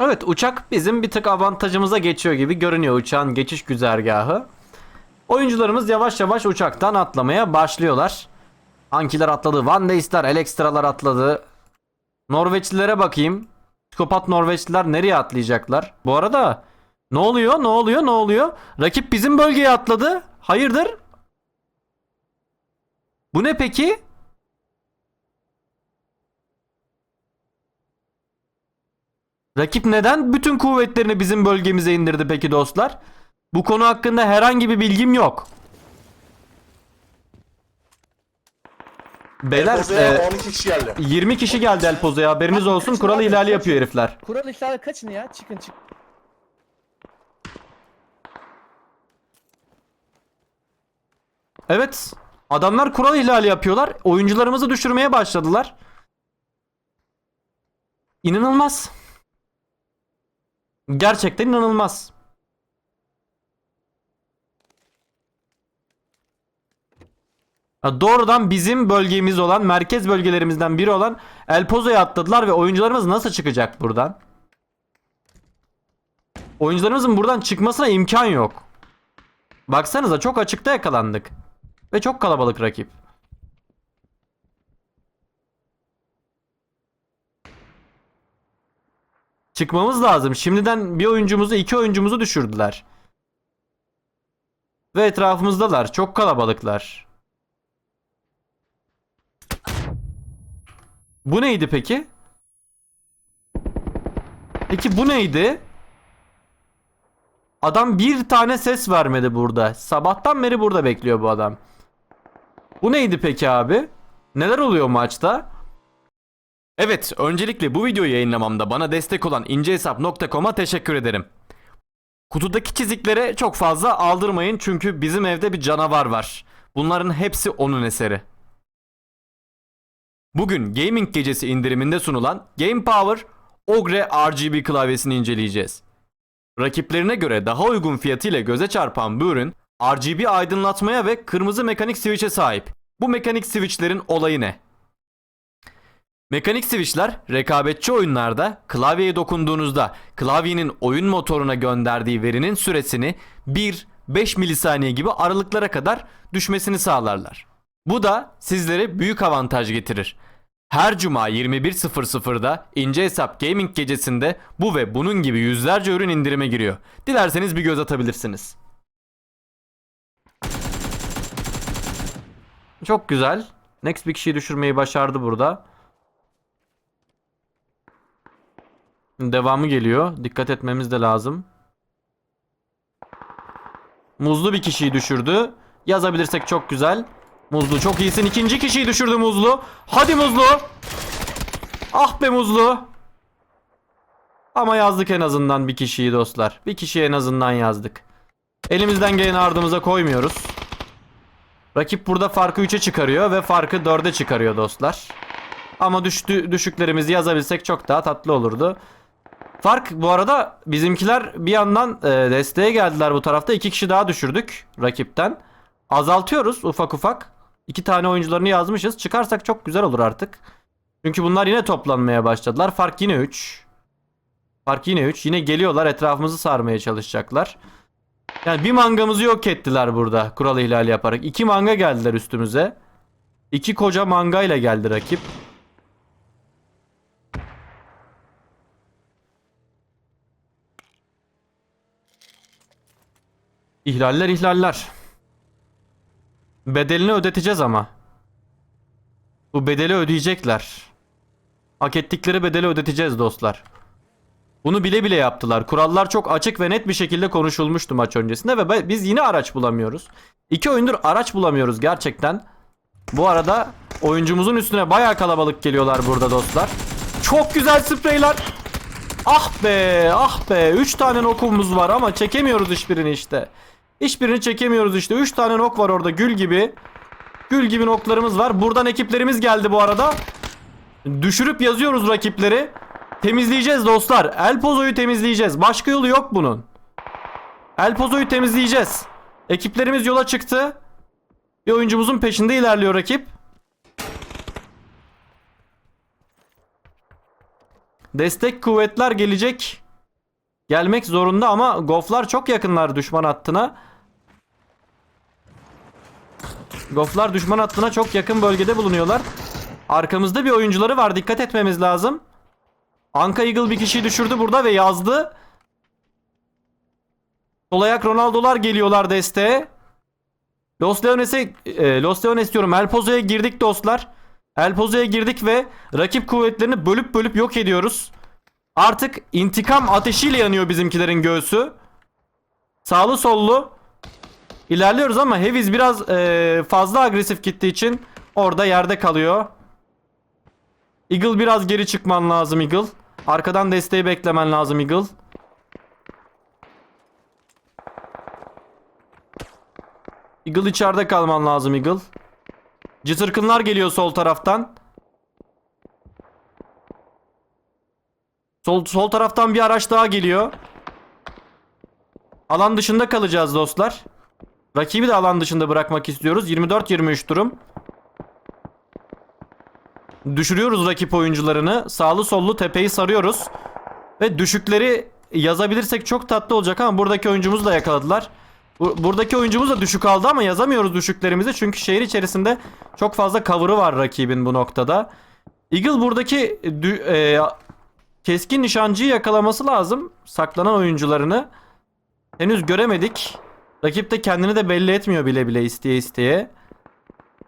Evet uçak bizim bir tık avantajımıza geçiyor gibi görünüyor uçağın geçiş güzergahı. Oyuncularımız yavaş yavaş uçaktan atlamaya başlıyorlar. Ankiler atladı, Van Deysler, Elekstralar atladı. Norveçlilere bakayım. Psikopat Norveçliler nereye atlayacaklar? Bu arada ne oluyor? Ne oluyor? Ne oluyor? Rakip bizim bölgeye atladı. Hayırdır? Bu ne peki? Rakip neden bütün kuvvetlerini bizim bölgemize indirdi peki dostlar? Bu konu hakkında herhangi bir bilgim yok. Beyler e, 12 kişi geldi. 20 kişi geldi El Pozo'ya haberiniz olsun kural ihlali yapıyor herifler. Kural ihlali kaçın ya? Çıkın çık. Evet adamlar kural ihlali yapıyorlar oyuncularımızı düşürmeye başladılar. İnanılmaz. Gerçekten inanılmaz. Doğrudan bizim bölgemiz olan merkez bölgelerimizden biri olan El Pozo'ya atladılar ve oyuncularımız nasıl çıkacak buradan? Oyuncularımızın buradan çıkmasına imkan yok. Baksanıza çok açıkta yakalandık. Ve çok kalabalık rakip. Çıkmamız lazım. Şimdiden bir oyuncumuzu iki oyuncumuzu düşürdüler. Ve etrafımızdalar. Çok kalabalıklar. Bu neydi peki? Peki bu neydi? Adam bir tane ses vermedi burada. Sabahtan beri burada bekliyor bu adam. Bu neydi peki abi? Neler oluyor maçta? Evet, öncelikle bu videoyu yayınlamamda bana destek olan incehesap.com'a teşekkür ederim. Kutudaki çiziklere çok fazla aldırmayın çünkü bizim evde bir canavar var. Bunların hepsi onun eseri. Bugün Gaming Gecesi indiriminde sunulan Game Power Ogre RGB klavyesini inceleyeceğiz. Rakiplerine göre daha uygun fiyatıyla göze çarpan bu ürün RGB aydınlatmaya ve kırmızı mekanik switch'e sahip. Bu mekanik switch'lerin olayı ne? Mekanik switch'ler rekabetçi oyunlarda klavyeye dokunduğunuzda klavyenin oyun motoruna gönderdiği verinin süresini 1-5 milisaniye gibi aralıklara kadar düşmesini sağlarlar. Bu da sizlere büyük avantaj getirir. Her cuma 21.00'da ince hesap gaming gecesinde bu ve bunun gibi yüzlerce ürün indirime giriyor. Dilerseniz bir göz atabilirsiniz. Çok güzel. Next bir kişiyi düşürmeyi başardı burada. Devamı geliyor. Dikkat etmemiz de lazım. Muzlu bir kişiyi düşürdü. Yazabilirsek çok güzel. Muzlu çok iyisin. İkinci kişiyi düşürdü Muzlu. Hadi Muzlu. Ah be Muzlu. Ama yazdık en azından bir kişiyi dostlar. Bir kişiyi en azından yazdık. Elimizden geleni ardımıza koymuyoruz. Rakip burada farkı 3'e çıkarıyor ve farkı 4'e çıkarıyor dostlar. Ama düştü, düşüklerimizi yazabilsek çok daha tatlı olurdu. Fark bu arada bizimkiler bir yandan e, desteğe geldiler bu tarafta. iki kişi daha düşürdük rakipten. Azaltıyoruz ufak ufak. İki tane oyuncularını yazmışız. Çıkarsak çok güzel olur artık. Çünkü bunlar yine toplanmaya başladılar. Fark yine 3. Fark yine 3. Yine geliyorlar etrafımızı sarmaya çalışacaklar. Yani bir mangamızı yok ettiler burada kural ihlali yaparak. İki manga geldiler üstümüze. İki koca manga ile geldi rakip. İhlaller ihlaller. Bedelini ödeteceğiz ama. Bu bedeli ödeyecekler. Hak ettikleri bedeli ödeteceğiz dostlar. Bunu bile bile yaptılar. Kurallar çok açık ve net bir şekilde konuşulmuştu maç öncesinde ve biz yine araç bulamıyoruz. İki oyundur araç bulamıyoruz gerçekten. Bu arada oyuncumuzun üstüne bayağı kalabalık geliyorlar burada dostlar. Çok güzel spreyler. Ah be ah be 3 tane nokumuz var ama çekemiyoruz hiçbirini işte. Hiçbirini çekemiyoruz işte. 3 tane nok var orada gül gibi. Gül gibi noklarımız var. Buradan ekiplerimiz geldi bu arada. Düşürüp yazıyoruz rakipleri. Temizleyeceğiz dostlar. El Pozo'yu temizleyeceğiz. Başka yolu yok bunun. El Pozo'yu temizleyeceğiz. Ekiplerimiz yola çıktı. Bir oyuncumuzun peşinde ilerliyor rakip. Destek kuvvetler gelecek. gelmek zorunda ama goflar çok yakınlar düşman hattına. Goflar düşman hattına çok yakın bölgede bulunuyorlar. Arkamızda bir oyuncuları var. Dikkat etmemiz lazım. Anka Eagle bir kişiyi düşürdü burada ve yazdı. Sol ayak Ronaldo'lar geliyorlar desteğe. Los Leones'e e, Los Leones diyorum. El Pozo'ya girdik dostlar. El Pozo'ya girdik ve rakip kuvvetlerini bölüp bölüp yok ediyoruz. Artık intikam ateşiyle yanıyor bizimkilerin göğsü. Sağlı sollu ilerliyoruz ama Heavies biraz e, fazla agresif gittiği için orada yerde kalıyor. Eagle biraz geri çıkman lazım Eagle. Arkadan desteği beklemen lazım Eagle. Eagle içeride kalman lazım Eagle. Cıtırkınlar geliyor sol taraftan. Sol, sol taraftan bir araç daha geliyor. Alan dışında kalacağız dostlar. Rakibi de alan dışında bırakmak istiyoruz. 24-23 durum. Düşürüyoruz rakip oyuncularını. Sağlı sollu tepeyi sarıyoruz. Ve düşükleri yazabilirsek çok tatlı olacak ama buradaki oyuncumuzu da yakaladılar. Bu- Buradaki oyuncumuz da düşük aldı ama yazamıyoruz düşüklerimizi. Çünkü şehir içerisinde çok fazla cover'ı var rakibin bu noktada. Eagle buradaki e, keskin nişancıyı yakalaması lazım. Saklanan oyuncularını. Henüz göremedik. Rakip de kendini de belli etmiyor bile bile isteye isteye.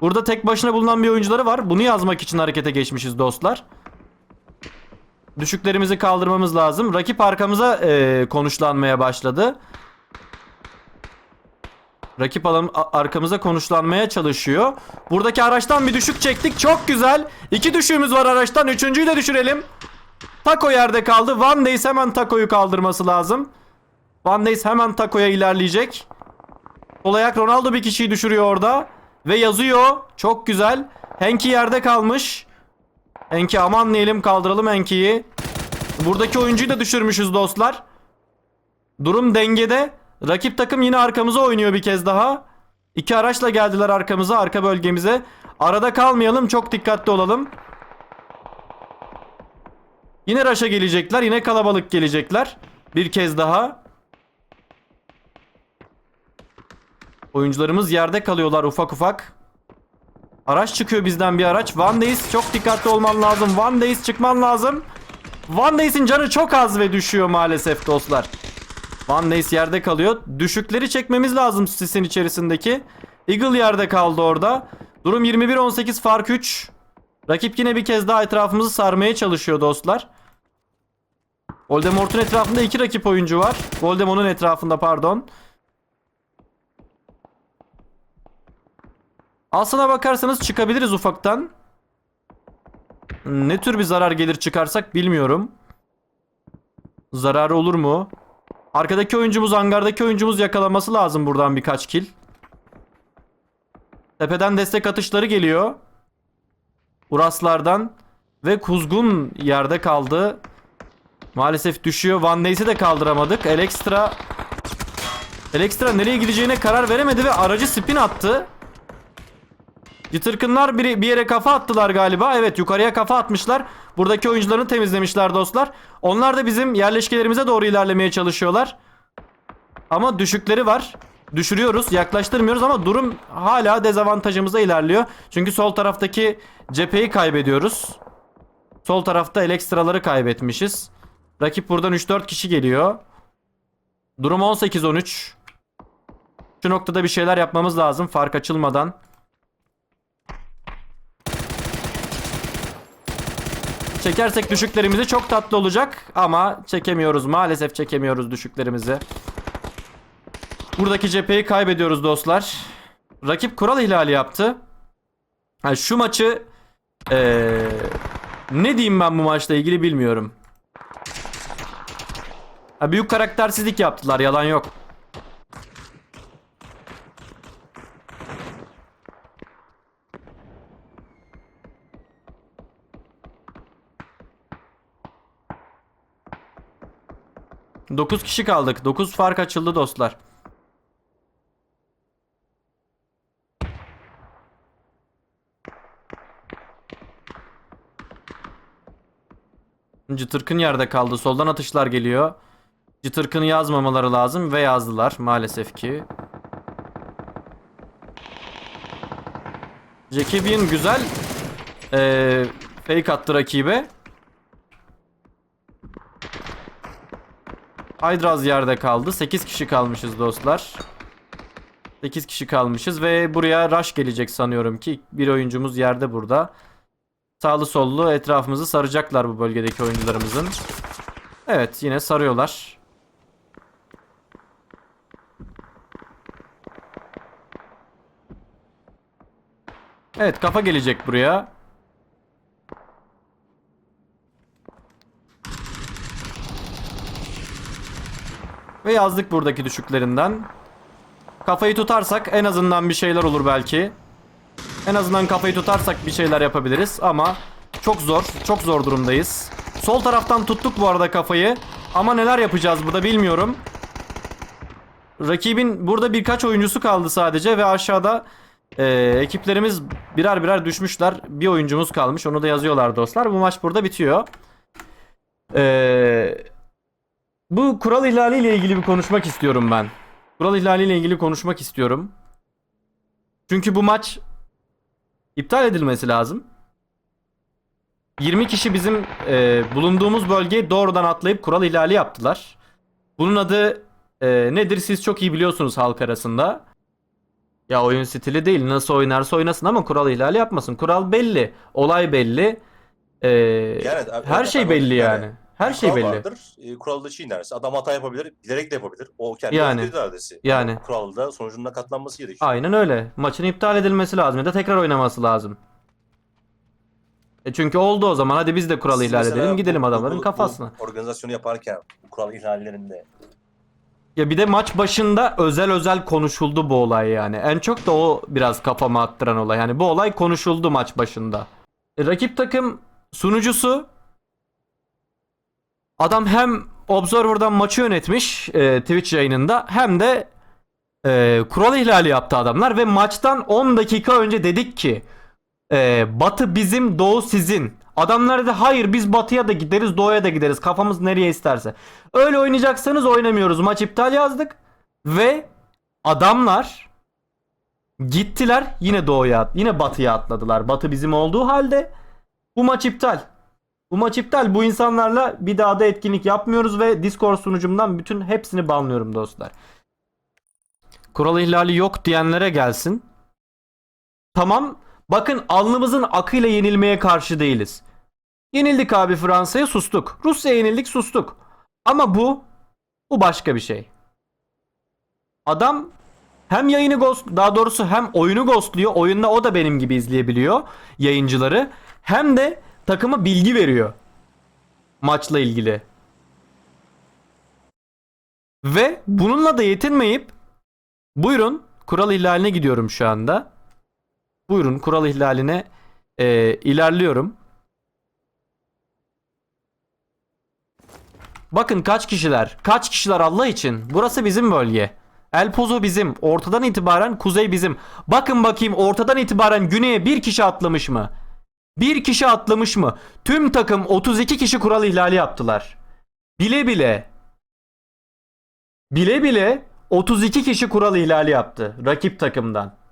Burada tek başına bulunan bir oyuncuları var. Bunu yazmak için harekete geçmişiz dostlar. Düşüklerimizi kaldırmamız lazım. Rakip arkamıza e, konuşlanmaya başladı. Rakip alan, arkamıza konuşlanmaya çalışıyor. Buradaki araçtan bir düşük çektik. Çok güzel. İki düşüğümüz var araçtan. Üçüncüyü de düşürelim. Taco yerde kaldı. Van Days hemen Taco'yu kaldırması lazım. Van Days hemen Taco'ya ilerleyecek. Sol ayak Ronaldo bir kişiyi düşürüyor orada. Ve yazıyor. Çok güzel. Henki yerde kalmış. Henki aman diyelim kaldıralım Henki'yi. Buradaki oyuncuyu da düşürmüşüz dostlar. Durum dengede. Rakip takım yine arkamıza oynuyor bir kez daha. İki araçla geldiler arkamıza, arka bölgemize. Arada kalmayalım, çok dikkatli olalım. Yine raşa gelecekler, yine kalabalık gelecekler. Bir kez daha. Oyuncularımız yerde kalıyorlar ufak ufak. Araç çıkıyor bizden bir araç. Van Days çok dikkatli olman lazım. Van Days çıkman lazım. Van Days'in canı çok az ve düşüyor maalesef dostlar. Van Days yerde kalıyor. Düşükleri çekmemiz lazım sisin içerisindeki. Eagle yerde kaldı orada. Durum 21-18 fark 3. Rakip yine bir kez daha etrafımızı sarmaya çalışıyor dostlar. Voldemort'un etrafında iki rakip oyuncu var. Voldemort'un etrafında pardon. Aslına bakarsanız çıkabiliriz ufaktan. Ne tür bir zarar gelir çıkarsak bilmiyorum. Zararı olur mu? Arkadaki oyuncumuz, hangardaki oyuncumuz yakalaması lazım buradan birkaç kill. Tepeden destek atışları geliyor. Uraslardan. Ve Kuzgun yerde kaldı. Maalesef düşüyor. Van Days'i de kaldıramadık. Elektra... Elektra nereye gideceğine karar veremedi ve aracı spin attı. Yıtırkınlar bir, bir yere kafa attılar galiba. Evet yukarıya kafa atmışlar. Buradaki oyuncularını temizlemişler dostlar. Onlar da bizim yerleşkelerimize doğru ilerlemeye çalışıyorlar. Ama düşükleri var. Düşürüyoruz, yaklaştırmıyoruz ama durum hala dezavantajımıza ilerliyor. Çünkü sol taraftaki cepheyi kaybediyoruz. Sol tarafta elekstraları kaybetmişiz. Rakip buradan 3-4 kişi geliyor. Durum 18-13. Şu noktada bir şeyler yapmamız lazım fark açılmadan. Çekersek düşüklerimizi çok tatlı olacak ama çekemiyoruz. Maalesef çekemiyoruz düşüklerimizi. Buradaki cepheyi kaybediyoruz dostlar. Rakip kural ihlali yaptı. Ha, şu maçı ee, ne diyeyim ben bu maçla ilgili bilmiyorum. Ha, büyük karaktersizlik yaptılar yalan yok. Dokuz kişi kaldık. Dokuz fark açıldı dostlar. Cıtırkın yerde kaldı. Soldan atışlar geliyor. Cıtırkını yazmamaları lazım ve yazdılar maalesef ki. Jacobian güzel eee fake attı rakibe. Hydraz yerde kaldı. 8 kişi kalmışız dostlar. 8 kişi kalmışız ve buraya rush gelecek sanıyorum ki bir oyuncumuz yerde burada. Sağlı sollu etrafımızı saracaklar bu bölgedeki oyuncularımızın. Evet yine sarıyorlar. Evet kafa gelecek buraya. Ve yazdık buradaki düşüklerinden. Kafayı tutarsak en azından bir şeyler olur belki. En azından kafayı tutarsak bir şeyler yapabiliriz ama çok zor, çok zor durumdayız. Sol taraftan tuttuk bu arada kafayı. Ama neler yapacağız burada bilmiyorum. Rakibin burada birkaç oyuncusu kaldı sadece ve aşağıda e, ekiplerimiz birer birer düşmüşler. Bir oyuncumuz kalmış. Onu da yazıyorlar dostlar. Bu maç burada bitiyor. Eee bu kural ihlali ile ilgili bir konuşmak istiyorum ben. Kural ihlali ile ilgili konuşmak istiyorum. Çünkü bu maç iptal edilmesi lazım. 20 kişi bizim e, bulunduğumuz bölgeye doğrudan atlayıp kural ihlali yaptılar. Bunun adı e, nedir siz çok iyi biliyorsunuz halk arasında. Ya oyun stili değil nasıl oynarsa oynasın ama kural ihlali yapmasın. Kural belli, olay belli. E, Yani, her şey belli yani yani. Her şey kural belli. Vardır. E, kuralda çiğnerse adam hata yapabilir, bilerek de yapabilir. O kendi Yani. yani. iradesi. Yani. Kuralda sonucunda katlanması gerekiyor. Aynen öyle. Maçın iptal edilmesi lazım ya da tekrar oynaması lazım. E çünkü oldu o zaman hadi biz de kuralı Siz ihlal edelim bu- gidelim bu- adamların bu- kafasına. Bu organizasyonu yaparken bu kural ihlallerinde Ya bir de maç başında özel özel konuşuldu bu olay yani. En çok da o biraz kafama attıran olay. Yani bu olay konuşuldu maç başında. E, rakip takım sunucusu adam hem Observer'dan maçı yönetmiş e, Twitch yayınında hem de e, kural ihlali yaptı adamlar ve maçtan 10 dakika önce dedik ki e, Batı bizim, Doğu sizin. Adamlar da hayır biz Batı'ya da gideriz, Doğu'ya da gideriz. Kafamız nereye isterse. Öyle oynayacaksanız oynamıyoruz. Maç iptal yazdık. Ve adamlar gittiler yine Doğu'ya, yine Batı'ya atladılar. Batı bizim olduğu halde bu maç iptal. Bu maç iptal. Bu insanlarla bir daha da etkinlik yapmıyoruz ve Discord sunucumdan bütün hepsini banlıyorum dostlar. Kural ihlali yok diyenlere gelsin. Tamam. Bakın alnımızın akıyla yenilmeye karşı değiliz. Yenildik abi Fransa'ya sustuk. Rusya'ya yenildik sustuk. Ama bu bu başka bir şey. Adam hem yayını ghost daha doğrusu hem oyunu ghostluyor. Oyunda o da benim gibi izleyebiliyor yayıncıları. Hem de takıma bilgi veriyor. Maçla ilgili. Ve bununla da yetinmeyip buyurun kural ihlaline gidiyorum şu anda. Buyurun kural ihlaline e, ilerliyorum. Bakın kaç kişiler. Kaç kişiler Allah için. Burası bizim bölge. El Pozo bizim. Ortadan itibaren kuzey bizim. Bakın bakayım ortadan itibaren güneye bir kişi atlamış mı? Bir kişi atlamış mı? Tüm takım 32 kişi kural ihlali yaptılar. Bile bile. Bile bile 32 kişi kural ihlali yaptı. Rakip takımdan.